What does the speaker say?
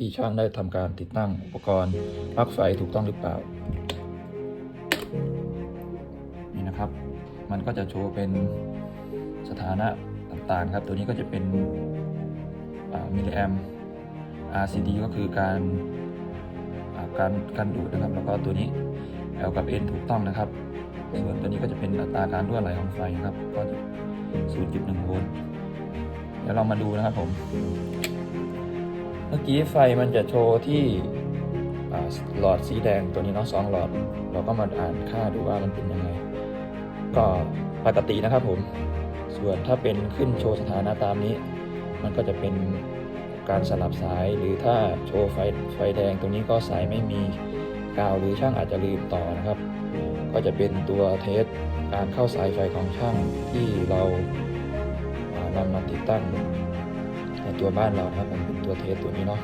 ที่ช่างได้ทำการติดตั้งอุปกรณ์ปลั๊กไฟถูกต้องหรือเปล่า นี่นะครับ มันก็จะโชว์เป็นสถานะต่างๆครับ ตัวนี้ก็จะเป็นมิลลิแอม RCD ก็คือการการการดูดนะครับ แล้วก็ตัวนี้ L กับ N ถูกต้องนะครับ ส่วนตัวนี้ก็จะเป็นอัตราการรั่วไหลของไฟนะครับ ก็จะ0.1โวลต์ เดี๋ยวเรามาดูนะครับผม เมื่อกี้ไฟมันจะโชว์ที่หลอดสีแดงตัวนี้เนาะสองหลอด เราก็มาอ่านค่าดูว่ามันเป็นยังไง ก็ปกตินะครับผม ส่วนถ้าเป็นขึ้นโชว์สถานะตามนี้ มันก็จะเป็นการสลับสายหรือถ้าโชว์ไฟไฟแดงตรงนี้ก็สายไม่มีกาวหรือช่างอาจจะลืมต่อนะครับ ก็จะเป็นตัวเทสการเข้าสายไฟของช่างที่เรานำมาติดตั้ง ตัวบ้านเรานะครับมันเป็นตัวเทสตัวนี้เนาะ